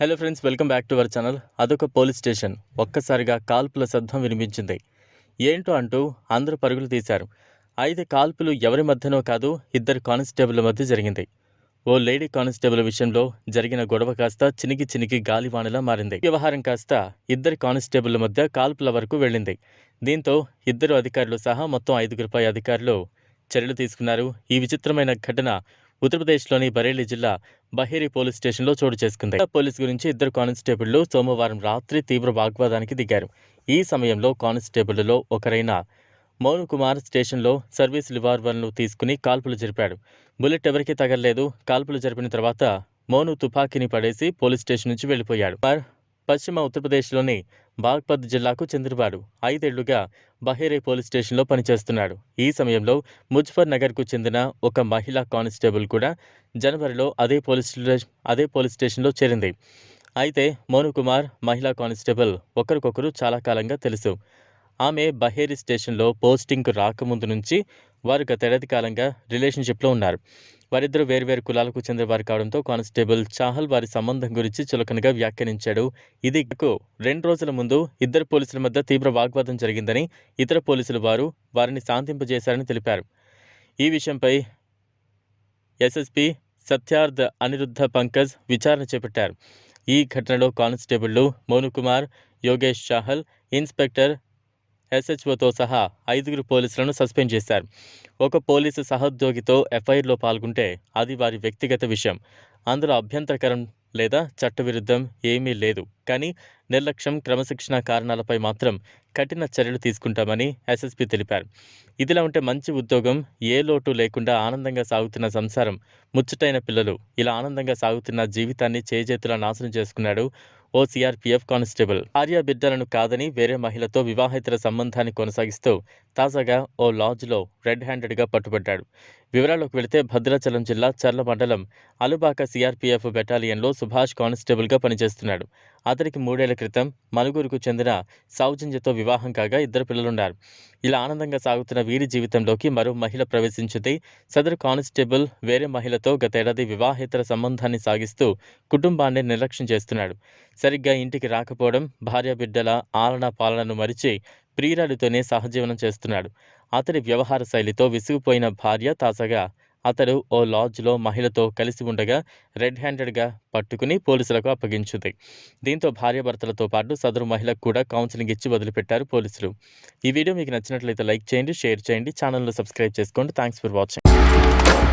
Hello friends welcome back to our channel అదొక police station ఒక్కసారిగా కాల్పుల శబ్దం వినిపించింది. ఏంటో అంటూ అందరూ పరుగులు తీశారు. అయితే కాల్పులు ఎవరి మధ్యనో కాదు ఇద్దరు కానిస్టేబుల్ మధ్య జరిగింది. ఓ లేడీ కానిస్టేబుల్ విషయంలో జరిగిన గొడవ కాస్త చినికి చినికి గాలివానలా మారింది. వ్యవహారం కాస్త ఇద్దరి కానిస్టేబుల్ మధ్య కాల్పుల వరకు వెళ్ళింది. దీంతో ఇద్దరు అధికారులు సహా మొత్తం ఐదుగురిపై అధికారులు చర్యలు తీసుకున్నారు. ఈ విచిత్రమైన ఘటన ఉత్తరప్రదేశ్లోని బరేలీ జిల్లా బహేరి పోలీస్ స్టేషన్లో చోటు చేసుకుంది. పోలీస్ గురించి ఇద్దరు కానిస్టేబుళ్ళు సోమవారం రాత్రి తీవ్ర వాగ్వాదానికి దిగారు. ఈ సమయంలో కానిస్టేబుళ్ళలో ఒకరైన మౌన్ కుమార్ స్టేషన్లో సర్వీస్ రివాల్వర్ను తీసుకుని కాల్పులు జరిపాడు. బుల్లెట్ ఎవరికీ తగలలేదు. కాల్పులు జరిపిన తర్వాత మౌను తుపాకీని పడేసి పోలీస్ స్టేషన్ నుంచి వెళ్ళిపోయాడు. పశ్చిమ ఉత్తరప్రదేశ్లోని బాగ్పత్ జిల్లాకు చెందినవాడు. ఐదేళ్ళుగా బహేరే పోలీస్ స్టేషన్లో పనిచేస్తున్నాడు. ఈ సమయంలో ముజఫర్ నగర్కు చెందిన ఒక మహిళా కానిస్టేబుల్ కూడా జనవరిలో అదే పోలీస్ స్టేషన్ అదే పోలీస్ స్టేషన్లో చేరింది. అయితే మోను కుమార్ మహిళా కానిస్టేబుల్ ఒకరికొకరు చాలా కాలంగా తెలుసు. ఆమె బహేరి స్టేషన్లో పోస్టింగ్కు రాకముందు నుంచి వారు గతేడాది కాలంగా రిలేషన్షిప్లో ఉన్నారు. వారిద్దరూ వేర్వేరు కులాలకు చెందిన వారు కావడంతో కానిస్టేబుల్ చాహల్ వారి సంబంధం గురించి చులకనగా వ్యాఖ్యానించాడు. ఇది రెండు రోజుల ముందు ఇద్దరు పోలీసుల మధ్య తీవ్ర వాగ్వాదం జరిగిందని ఇతర పోలీసులు వారు వారిని శాంతింపజేశారని తెలిపారు. ఈ విషయంపై ఎస్ఎస్పి సత్యార్థ్ అనిరుద్ధ పంకజ్ విచారణ చేపట్టారు. ఈ ఘటనలో కానిస్టేబుళ్ళు మోనుకుమార్ యోగేష్ చాహల్ ఇన్స్పెక్టర్ ఎస్హెచ్ఓతో సహా ఐదుగురు పోలీసులను సస్పెండ్ చేశారు. ఒక పోలీసు సహోద్యోగితో ఎఫ్ఐఆర్లో పాల్గొంటే అది వారి వ్యక్తిగత విషయం. అందులో అభ్యంతరకరం లేదా చట్టవిరుద్ధం ఏమీ లేదు. కానీ నిర్లక్ష్యం క్రమశిక్షణ కారణాలపై మాత్రం కఠిన చర్యలు తీసుకుంటామని ఎస్ఎస్పీ తెలిపారు. ఇదిలా ఉంటే మంచి ఉద్యోగం ఏ లోటు లేకుండా ఆనందంగా సాగుతున్న సంసారం ముచ్చటైన పిల్లలు ఇలా ఆనందంగా సాగుతున్న జీవితాన్ని చేజేతులా నాశనం చేసుకున్నాడు ఓ సీఆర్పీఎఫ్ కానిస్టేబుల్. ఆర్య బిడ్డలను కాదని వేరే మహిళతో వివాహేతర సంబంధాన్ని కొనసాగిస్తూ తాజాగా ఓ లాడ్జ్లో రెడ్ హ్యాండెడ్గా పట్టుబడ్డాడు. వివరాల్లోకి వెళితే భద్రాచలం జిల్లా చర్ల మండలం అలుబాక సీఆర్పీఎఫ్ బెటాలియన్లో సుభాష్ కానిస్టేబుల్గా పనిచేస్తున్నాడు. అతనికి మూడేళ్ళ క్రితం మనుగురుకు చెందిన సౌజన్యతో వివాహం కాగా ఇద్దరు పిల్లలున్నారు. ఇలా ఆనందంగా సాగుతున్న వీరి జీవితంలోకి మరో మహిళ ప్రవేశించింది సదరు కానిస్టేబుల్ వేరే మహిళతో గతేడాది వివాహేతర సంబంధాన్ని సాగిస్తూ కుటుంబాన్ని నిర్లక్ష్యం చేస్తున్నాడు. సరిగ్గా ఇంటికి రాకపోవడం భార్య బిడ్డల ఆలన పాలనను మరిచి ప్రియురాలితోనే సహజీవనం చేస్తున్నాడు. అతడి వ్యవహార శైలితో విసిగిపోయిన భార్య తాజాగా అతడు ఓ లాడ్జ్లో మహిళతో కలిసి ఉండగా రెడ్ హ్యాండెడ్గా పట్టుకుని పోలీసులకు అప్పగించింది. దీంతో భార్యాభర్తలతో పాటు సదరు మహిళకు కూడా కౌన్సిలింగ్ ఇచ్చి వదిలిపెట్టారు పోలీసులు. ఈ వీడియో మీకు నచ్చినట్లయితే లైక్ చేయండి షేర్ చేయండి ఛానల్ను సబ్స్క్రైబ్ చేసుకోండి. Thanks for watching.